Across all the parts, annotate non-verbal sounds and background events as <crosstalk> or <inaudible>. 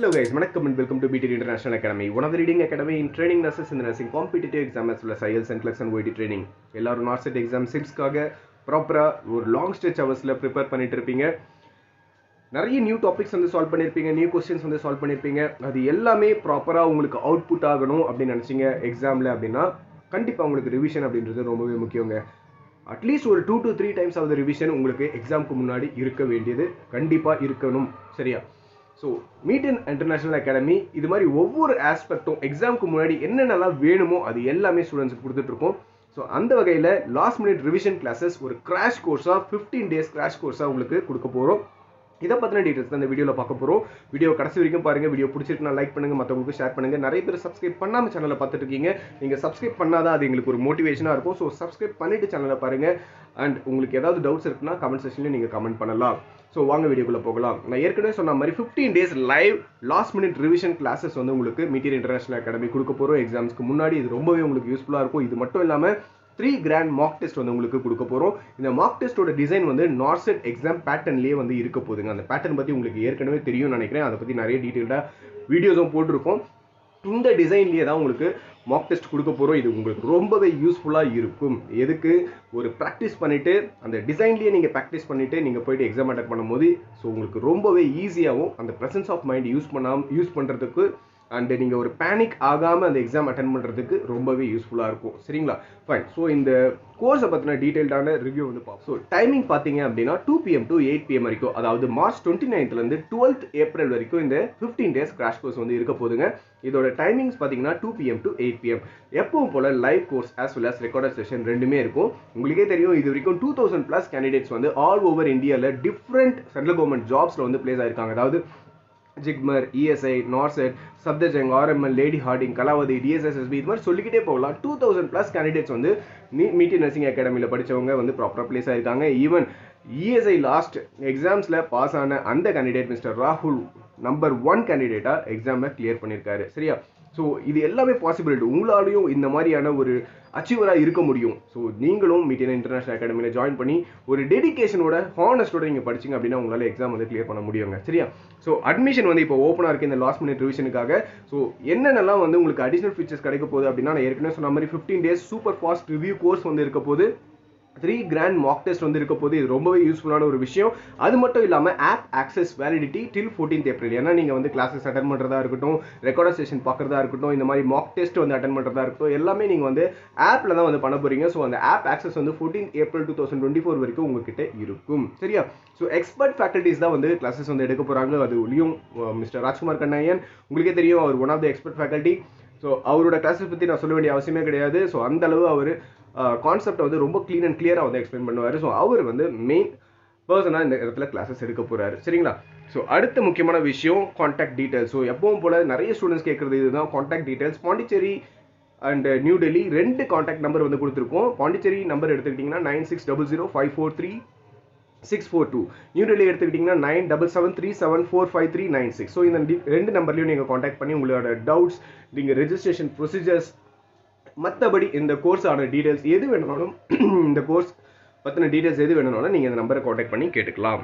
Hello guys, வணக்கம் and welcome to BT International Academy. One of the leading academy in training nurses in the nursing competitive exam as well as IELTS and CLEX and OET training. எல்லாரும் NORCET exam சிக்ஸ்க்காக ப்ராப்பராக ஒரு long stretch ஹவர்ஸில் prepare பண்ணிட்டு இருப்பீங்க. நிறைய new topics வந்து solve பண்ணியிருப்பீங்க நியூ கொஸ்டின்ஸ் வந்து சால்வ் பண்ணியிருப்பீங்க அது எல்லாமே ப்ராப்பராக உங்களுக்கு அவுட்புட் ஆகணும் அப்படின்னு நினச்சிங்க எக்ஸாமில் அப்படின்னா கண்டிப்பாக உங்களுக்கு ரிவிஷன் அப்படின்றது ரொம்பவே முக்கியங்க. அட்லீஸ்ட் ஒரு two to three times of revision உங்களுக்கு எக்ஸாமுக்கு முன்னாடி இருக்க வேண்டியது கண்டிப்பாக இருக்கணும். சரியா? So meet in international academy இது மாதிரி ஒவ்வொரு ஆஸ்பெக்ட்டும் எக்ஸாமுக்கு முன்னாடி என்னென்னலாம் வேணுமோ அது எல்லாமே ஸ்டூடெண்ட்ஸுக்கு கொடுத்துட்ருக்கோம். ஸோ அந்த வகையில் லாஸ்ட் மினிட் ரிவிஷன் கிளாஸஸ் ஒரு கிராஷ் கோர்ஸாக ஃபிஃப்டீன் டேஸ் கிராஷ் கோர்ஸாக உங்களுக்கு கொடுக்க போகிறோம் இதை பற்றின டீட்டெயில்ஸ் தான் இந்த வீடியோவில் பார்க்க போகிறோம் வீடியோ கடைசி வரைக்கும் பாருங்கள் வீடியோ பிடிச்சிருக்குன்னா லைக் பண்ணுங்கள் மற்றவங்களுக்கு ஷேர் பண்ணுங்கள் நிறைய பேர் சப்ஸ்கிரைப் பண்ணாமல் சேனலை பார்த்துட்டு இருக்கீங்க. நீங்கள் சப்ஸ்கிரைப் பண்ணாதான் அது எங்களுக்கு ஒரு மோட்டிவேஷனாக இருக்கும். ஸோ சப்ஸ்கிரைப் பண்ணிட்டு சேனலை பாருங்கள் அண்ட் உங்களுக்கு ஏதாவது டவுட்ஸ் இருக்குன்னா கமெண்ட் செக்ஷனில் நீங்கள் கமெண்ட் பண்ணலாம். ஸோ வாங்க வீடியோக்குள்ளே போகலாம். நான் ஏற்கனவே சொன்ன மாதிரி fifteen days live last minute revision classes வந்து உங்களுக்கு மீட்டியர் இன்டர்நேஷனல் அகாடமி கொடுக்க போகிறோம் எக்ஸாம்ஸ்க்கு முன்னாடி இது ரொம்பவே உங்களுக்கு யூஸ்ஃபுல்லாக இருக்கும். இது மட்டும் இல்லாமல் த்ரீ கிராண்ட் மார்க் டெஸ்ட் வந்து உங்களுக்கு கொடுக்க போகிறோம் இந்த மார்க் டெஸ்ட்டோட டிசைன் வந்து நார்செட் எக்ஸாம் பேட்டர்ன்லேயே வந்து இருக்க போகுதுங்க. அந்த பேட்டர்ன் பற்றி உங்களுக்கு ஏற்கனவே தெரியும்னு நினைக்கிறேன். அதை பற்றி நிறைய டீட்டெயில்டாக வீடியோஸும் போட்டிருக்கோம் இந்த டிசைன்லேயே தான் உங்களுக்கு மார்க் டெஸ்ட் கொடுக்க போகிறோம் இது உங்களுக்கு ரொம்பவே யூஸ்ஃபுல்லாக இருக்கும். எதுக்கு? ஒரு ப்ராக்டிஸ் பண்ணிவிட்டு அந்த டிசைன்லேயே நீங்கள் ப்ராக்டிஸ் பண்ணிவிட்டு நீங்கள் போயிட்டு எக்ஸாம் அட்டன் பண்ணும்போது ஸோ உங்களுக்கு ரொம்பவே ஈஸியாகவும் அந்த ப்ரெசன்ஸ் ஆஃப் மைண்ட் யூஸ் பண்ணாமல் யூஸ் பண்ணுறதுக்கு அண்டு நீங்கள் ஒரு பேனிக் ஆகாமல் அந்த எக்ஸாம் அட்டன் பண்ணுறதுக்கு ரொம்பவே யூஸ்ஃபுல்லாக இருக்கும். சரிங்களா? ஃபைன் ஸோ இந்த கோர்ஸை பற்றின டீட்டெயில்டான ரிவ்யூ வந்து பார்ப்போம். ஸோ டைமிங் பார்த்தீங்க அப்படின்னா two PM to eight PM வரைக்கும் அதாவது மார்ச் டுவெண்ட்டி நைன்த்லேருந்து டுவெல்த் ஏப்ரல் வரைக்கும் இந்த ஃபிஃப்டீன் டேஸ் கிராஷ் கோர்ஸ் வந்து இருக்க போதுங்க இதோட டைமிங்ஸ் பார்த்தீங்கன்னா two PM to eight PM எப்பவும் போல் live course as well as recorded session ரெண்டுமே இருக்கும். உங்களுக்கே தெரியும் இது வரைக்கும் டூ தௌசண்ட் ப்ளஸ் கேண்டிடேட்ஸ் வந்து ஆல் ஓவர் இந்தியாவில் டிஃப்ரெண்ட் சென்ட்ரல் கவர்மெண்ட் ஜாப்ஸில் வந்து பிளேஸ் ஆயிருக்காங்க. அதாவது JIPMER ESI NORCET Safdarjung RML Lady Hardinge Kalawati DSSSB இது மாதிரி சொல்லிக்கிட்டே போகலாம். டூ தௌசண்ட் ப்ளஸ் கேண்டிடேட்ஸ் வந்து மீட்டி நர்சிங் அகாடமியில் படித்தவங்க வந்து ப்ராப்பராக ப்ளேஸ் ஆயிருக்காங்க ஈவன் இஎஸ்ஐ லாஸ்ட் எக்ஸாம்ஸில் பாஸ் ஆன அந்த கேண்டிடேட் மிஸ்டர் ராகுல் நம்பர் ஒன் கேண்டிடேட்டாக எக்ஸாமை கிளியர் பண்ணியிருக்காரு சரியா? ஸோ இது எல்லாமே பாசிபிலிட்டி உங்களாலையும் இந்த மாதிரியான ஒரு அச்சீவராக இருக்க முடியும். ஸோ நீங்களும் மீட்டியன் இன்டர்நேஷனல் அகாடமியில் ஜாயின் பண்ணி ஒரு டெடிகேஷனோட ஹானஸ்டோட நீங்கள் படிச்சிங்க அப்படின்னா உங்களால் எக்ஸாம் வந்து கிளியர் பண்ண முடியுங்க. சரியா? ஸோ அட்மிஷன் வந்து இப்போ ஓப்பனாக இருக்குது இந்த லாஸ்ட் மினிட் ரிவிஷனுக்காக ஸோ என்னென்னலாம் வந்து உங்களுக்கு அடிஷனல் ஃபீச்சர்ஸ் கிடைக்க போகுது அப்படின்னா நான் ஏற்கனவே சொன்ன மாதிரி fifteen days super fast review course வந்து இருக்க போது த்ரீ கிராண்ட் மாக் டெஸ்ட் வந்து இருக்க போது இது ரொம்பவே யூஸ்ஃபுல்லான ஒரு விஷயம். அது மட்டும் இல்லாமல் app access validity till fourteenth April ஏன்னா நீங்கள் வந்து கிளாஸஸ் அட்டன் பண்ணுறதா இருக்கட்டும் ரெக்கார்டர் செஷன் பார்க்குறதா இருக்கட்டும் இந்த மாதிரி மாக் டெஸ்ட் வந்து அட்டன் பண்ணுறதா இருக்கட்டும் எல்லாமே நீங்கள் வந்து ஆப்பில் தான் வந்து பண்ண போகிறீங்க ஸோ அந்த ஆப் ஆக்சஸ் வந்து fourteen April two thousand twenty four வரைக்கும் உங்ககிட்ட இருக்கும். சரியா? ஸோ எக்ஸ்பர்ட் ஃபேக்கல்ட்டிஸ் தான் வந்து கிளாஸஸ் வந்து எடுக்க போகிறாங்க அது ஒளியும் மிஸ்டர் ராஜ்குமார் கண்ணையன். உங்களுக்கே தெரியும் அவர் one of the expert faculty so அவரோட கிளாஸஸ் பற்றி நான் சொல்ல வேண்டிய அவசியமே கிடையாது. ஸோ அந்த அளவு அவர் கான்செப்டை வந்து ரொம்ப க்ளீன் அண்ட் கிளியராக வந்து எக்ஸ்பிளைன் பண்ணுவார். ஸோ அவர் வந்து மெயின் பர்சனாக இந்த இடத்துல கிளாஸஸ் எடுக்க போகிறாரு சரிங்களா? ஸோ அடுத்த முக்கியமான விஷயம் காண்டாக்ட் டீட்டெயில்ஸ் ஸோ எப்பவும் போல் நிறைய ஸ்டூடெண்ட்ஸ் கேட்குறது இதுதான். Contact details Pondicherry and New Delhi ரெண்டு காண்டாக்ட் நம்பர் வந்து கொடுத்துருக்கோம். பாண்டிச்சேரி நம்பர் எடுத்துக்கிட்டிங்கன்னா nine six double zero five four three six four two New Delhi எடுத்துக்கிட்டிங்கன்னா nine double seven three seven four five three nine six so இந்த ரெண்டு நம்பர்லையும் நீங்கள் contact பண்ணி உங்களோட டவுட்ஸ் நீங்கள் ரெஜிஸ்ட்ரேஷன் ப்ரொசீஜர்ஸ் மற்றபடி இந்த கோர்ஸான டீட்டெயில்ஸ் எது வேணுனாலும் இந்த கோர்ஸ் பற்றின டீட்டெயில்ஸ் எது வேணும்னாலும் நீங்கள் <clears throat> இந்த நம்பரை காண்டாக்ட் பண்ணி கேட்டுக்கலாம்.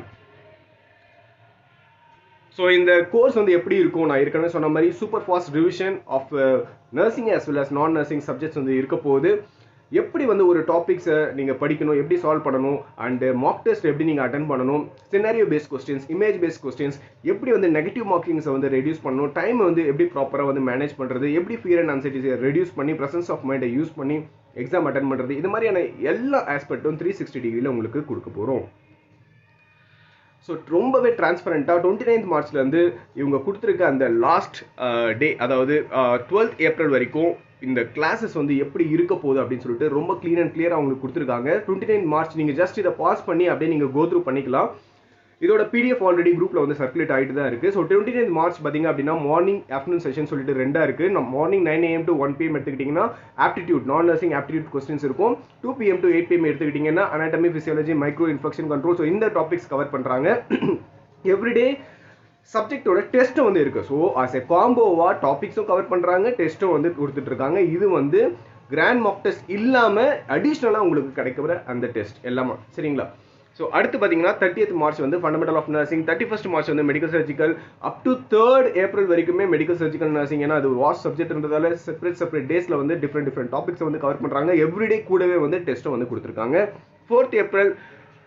ஸோ இந்த கோர்ஸ் வந்து எப்படி இருக்கும்? நான் ஏற்கனவே சொன்ன மாதிரி super fast revision of nursing as well as non nursing subjects வந்து இருக்க போகுது. எப்படி வந்து ஒரு டாபிக்ஸை நீங்கள் படிக்கணும் எப்படி சால்வ் பண்ணணும் அண்டு மாக் டெஸ்ட் எப்படி நீங்கள் அட்டன் பண்ணணும் scenario based questions image based questions எப்படி வந்து நெகட்டிவ் மார்க்கிங்ஸை வந்து ரெடியூஸ் பண்ணணும் டைம் வந்து எப்படி ப்ராப்பராக வந்து மேனேஜ் பண்ணுறது எப்படி ஃபியர் அண்ட் அன்சைட்டிஸை ரெடியூஸ் பண்ணி ப்ரெசன்ஸ் ஆஃப் மைண்டை யூஸ் பண்ணி எக்ஸாம் அட்டன் பண்ணுறது இது மாதிரியான எல்லா ஆஸ்பெக்ட்டும் த்ரீ சிக்ஸ்டி டிகிரியில் உங்களுக்கு கொடுக்க போகிறோம் ஸோ ரொம்பவே டிரான்ஸ்பரண்ட்டாக டுவெண்ட்டி நைன்த் மார்ச்லேருந்து இவங்க கொடுத்துருக்க அந்த லாஸ்ட் டே uh, அதாவது uh, டுவெல்த் ஏப்ரல் வரைக்கும் இந்த கிளாஸஸ் வந்து எப்படி இருக்க போகுது அப்படின்னு சொல்லிட்டு ரொம்ப க்ளீன் அண்ட் கிளியர் அவங்களுக்கு கொடுத்துருக்காங்க. டுவெண்ட்டி நைன் மார்ச் நீங்கள் ஜஸ்ட் இதை பாஸ் பண்ணி அப்படியே நீங்கள் கோத்ரூ பண்ணிக்கலாம். இதோட பிடிஎஃப் ஆல்ரெடி குரூப்பில் வந்து சர்க்குலேட் ஆகிட்டு தான் இருக்குது ஸோ டுவெண்ட்டி நைன் மார்ச் பார்த்தீங்க அப்படின்னா மார்னிங் ஆஃப்டர்நூன் செஷன் சொல்லிட்டு ரெண்டாக இருக்குது நம்ம morning nine AM to one PM எடுத்துக்கிட்டிங்கன்னா aptitude non nursing aptitude questions இருக்கும் two PM to eight PM எடுத்துக்கிட்டிங்கன்னா anatomy physiology micro infection control so இந்த டாபிக்ஸ் கவர் பண்ணுறாங்க எவ்ரிடே சப்ஜெக்டோட டெஸ்ட்டும் வந்து இருக்குது ஸோ ஆஸ் எ காம்போவாக டாபிக்ஸும் கவர் பண்ணுறாங்க டெஸ்ட்டும் வந்து கொடுத்துட்ருக்காங்க இது வந்து கிராண்ட் மாக் டெஸ்ட் இல்லாமல் அடிஷ்னலாக உங்களுக்கு கிடைக்கிற அந்த டெஸ்ட் எல்லாமே? சரிங்களா? ஸோ அடுத்து பார்த்தீங்கன்னா தேர்ட்டியத் மார்ச் வந்து fundamental of nursing thirty first March வந்து medical surgical up to third April வரைக்குமே மெடிக்கல் சர்ஜிக்கல் நர்சிங் ஏன்னா அது வாஸ் சப்ஜெக்ட்ன்றதால செப்பரேட் செப்பரேட் டேஸில் வந்து டிஃப்ரெண்ட் டிஃப்ரெண்ட் டாபிக்ஸ் வந்து கவர் பண்ணுறாங்க எவ்ரிடே கூடவே வந்து டெஸ்ட்டை வந்து கொடுத்துருக்காங்க. Fourth April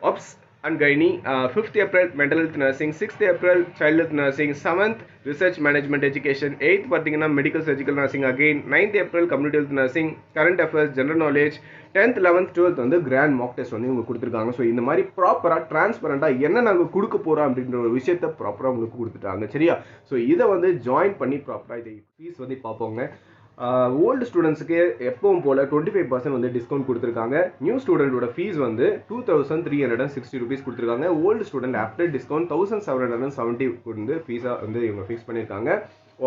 obs obs and gynae fifth April mental health nursing sixth April child health nursing seventh research management education eighth பார்த்தீங்கன்னா medical surgical nursing again ninth April community health nursing current affairs general knowledge tenth eleventh twelfth வந்து grand mock test வந்து இவங்க கொடுத்துருக்காங்க. So இந்த மாதிரி ப்ராப்பராக டிரான்ஸ்பரண்ட்டாக என்ன நாங்கள் கொடுக்க போகிறோம் அப்படின்ற ஒரு விஷயத்த ப்ராப்பராக உங்களுக்கு கொடுத்துட்டாங்க. சரியா? ஸோ இதை வந்து ஜாயின் பண்ணி ப்ராப்பராக இதை ஃபீஸ் வந்து பார்ப்போங்க. ஓல்டு ஸ்டூடெண்ட்ஸுக்கு எப்பவும் போல் டுவெண்ட்டி ஃபைவ் பர்சன்ட் வந்து டிஸ்கவுண்ட் கொடுத்துருக்காங்க. நியூ ஸ்டூடெண்ட்டோட ஃபீஸ் வந்து two thousand three hundred and sixty rupees கொடுத்துருக்காங்க. Old student after discount thousand seven hundred and seventy வந்து ஃபீஸாக வந்து இவங்க ஃபிக்ஸ் பண்ணியிருக்காங்க.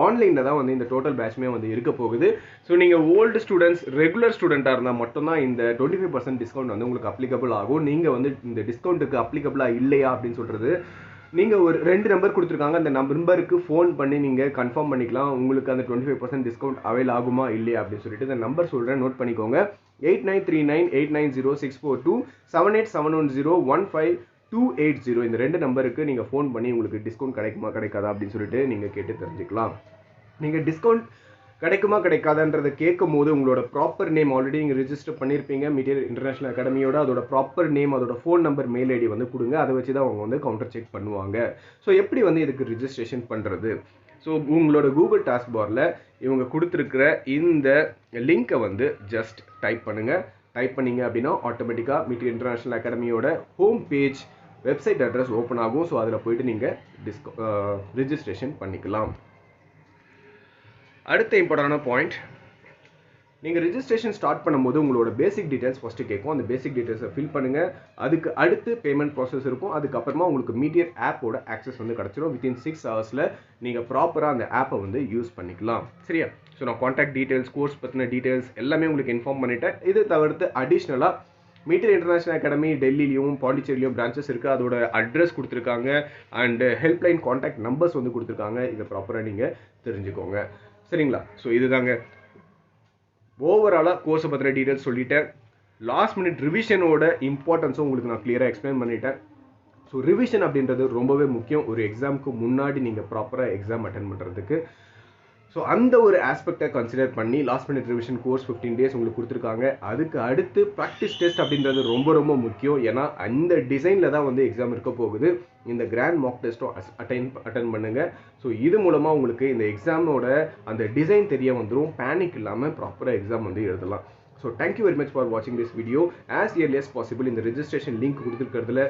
ஆன்லைனில் தான் வந்து இந்த டோட்டல் பேட்ச்மே வந்து இருக்க போகுது. ஸோ நீங்கள் ஓல்டு ஸ்டூடெண்ட்ஸ் ரெகுலர் ஸ்டூடெண்ட்டாக இருந்தால் மட்டும்தான் இந்த டுவெண்ட்டி ஃபைவ் பர்சன்ட் டிஸ்கவுண்ட் வந்து உங்களுக்கு அப்ளிகபிள் ஆகும். நீங்கள் வந்து இந்த டிஸ்கவுண்ட்டுக்கு அப்ளிகபிளாக இல்லையா அப்படின்னு சொல்கிறது நீங்கள் ஒரு ரெண்டு நம்பர் கொடுத்துருக்காங்க அந்த நம்பருக்கு ஃபோன் பண்ணி நீங்கள் கன்ஃபார்ம் பண்ணிக்கலாம். உங்களுக்கு அந்த twenty five percent discount avail ஆகுமா இல்லையா அப்படின்னு சொல்லிட்டு இந்த நம்பர் சொல்கிறேன் நோட் பண்ணிக்கோங்க. Eight nine three nine eight nine zero six four two seven eight seven one zero one five two eight zero இந்த ரெண்டு நம்பருக்கு நீங்கள் ஃபோன் பண்ணி உங்களுக்கு டிஸ்கவுண்ட் கிடைக்குமா கிடைக்காதா அப்படின்னு சொல்லிட்டு நீங்கள் கேட்டு தெரிஞ்சுக்கலாம். நீங்கள் டிஸ்கவுண்ட் கிடைக்குமா கிடைக்காதான்றதை கேட்கும் போது உங்களோட ப்ராப்பர் நேம் ஆல்ரெடி நீங்கள் ரிஜிஸ்டர் பண்ணியிருப்பீங்க. மீடியர் இன்டர்நேஷனல் அகாடமியோட அதோட ப்ராப்பர் நேம் அதோட ஃபோன் நம்பர் மெயில் ஐடி வந்து கொடுங்க. அதை வச்சு தான் அவங்க வந்து கவுண்டர் செக் பண்ணுவாங்க. ஸோ எப்படி வந்து இதுக்கு ரிஜிஸ்ட்ரேஷன் பண்ணுறது ஸோ உங்களோட கூகுள் டாஸ்க் பாரில் இவங்க கொடுத்துருக்கிற இந்த லிங்க்கை வந்து ஜஸ்ட் டைப் பண்ணுங்கள் டைப் பண்ணீங்க அப்படின்னா ஆட்டோமேட்டிக்காக metre International அகாடமியோட home page website address open ஆகும். ஸோ அதில் போயிட்டு நீங்கள் டிஸ்கோ ரிஜிஸ்ட்ரேஷன் பண்ணிக்கலாம். அடுத்த இம்பார்ட்டண்டான பாயிண்ட் நீங்கள் ரிஜிஸ்ட்ரேஷன் ஸ்டார்ட் பண்ணும்போது உங்களோட பேசிக் டீடைல்ஸ் ஃபஸ்ட்டு கேட்கும். அந்த பேசிக் டீடைல்ஸை ஃபில் பண்ணுங்கள் அதுக்கு அடுத்து பேமெண்ட் ப்ராசஸ் இருக்கும். அதுக்கப்புறமா உங்களுக்கு மீடியட் ஆப்போட ஆக்சஸ் வந்து கிடச்சிரும். வித்தின் சிக்ஸ் ஹவர்ஸில் நீங்கள் ப்ராப்பராக அந்த ஆப்பை வந்து யூஸ் பண்ணிக்கலாம். சரியா? ஸோ நான் காண்டாக்ட் டீடைல்ஸ் கோர்ஸ் பற்றின டீடைல்ஸ் எல்லாமே உங்களுக்கு இன்ஃபார்ம் பண்ணிட்டேன். இது தவிர்த்து அடிஷ்னலாக மீட்டர் இன்டர்நேஷனல் அகாடமி டெல்லியிலையும் பாண்டிச்சேரியிலையும் பிரான்ச்சஸ் இருக்குது அதோட அட்ரஸ் கொடுத்துருக்காங்க. அண்டு ஹெல்ப்லைன் காண்டாக்ட் நம்பர்ஸ் வந்து கொடுத்துருக்காங்க. இதை ப்ராப்பராக நீங்கள் தெரிஞ்சுக்கோங்க. சரிங்களா? ஸோ இதுதாங்க. ஓவராலாக கோர்ஸை பற்றின டீட்டெயில்ஸ் சொல்லிட்டேன். லாஸ்ட் மினிட் ரிவிஷனோட இம்பார்ட்டன்ஸும் உங்களுக்கு நான் கிளியராக எக்ஸ்பிளைன் பண்ணிட்டேன். ஸோ ரிவிஷன் அப்படின்றது ரொம்பவே முக்கியம். ஒரு எக்ஸாமுக்கு முன்னாடி நீங்கள் ப்ராப்பராக எக்ஸாம் அட்டன் பண்ணுறதுக்கு ஸோ அந்த ஒரு ஆஸ்பெக்டை கன்சிடர் பண்ணி last minute revision course fifteen days உங்களுக்கு கொடுத்துருக்காங்க. அதுக்கு அடுத்து ப்ராக்டிஸ் டெஸ்ட் அப்படின்றது ரொம்ப ரொம்ப முக்கியம். ஏன்னா அந்த டிசைனில் தான் வந்து எக்ஸாம் இருக்க போகுது. இந்த கிராண்ட் மாக் டெஸ்ட்டும் அட்டைன் அட்டன் பண்ணுங்கள் ஸோ இது மூலமாக உங்களுக்கு இந்த எக்ஸாமோட அந்த டிசைன் தெரிய வந்துடும் பேனிக் இல்லாமல் ப்ராப்பராக எக்ஸாம் வந்து எழுதலாம். So thank you very much for வாட்சிங் this video as early as possible இந்த ரெஜிஸ்ட்ரேஷன் லிங்க் கொடுத்துருக்கிறதுல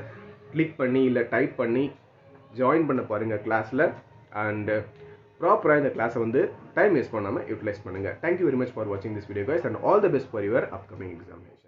கிளிக் பண்ணி இல்லை டைப் பண்ணி ஜாயின் பண்ண பாருங்கள் கிளாஸில் அண்டு ப்ராப்பராக இந்த கிளாஸை வந்து டைம் வேஸ்ட் பண்ணாமல் யூட்டிலைஸ் பண்ணுங்கள் thank you very much for வாட்சிங் this video guys and all the best for your upcoming examination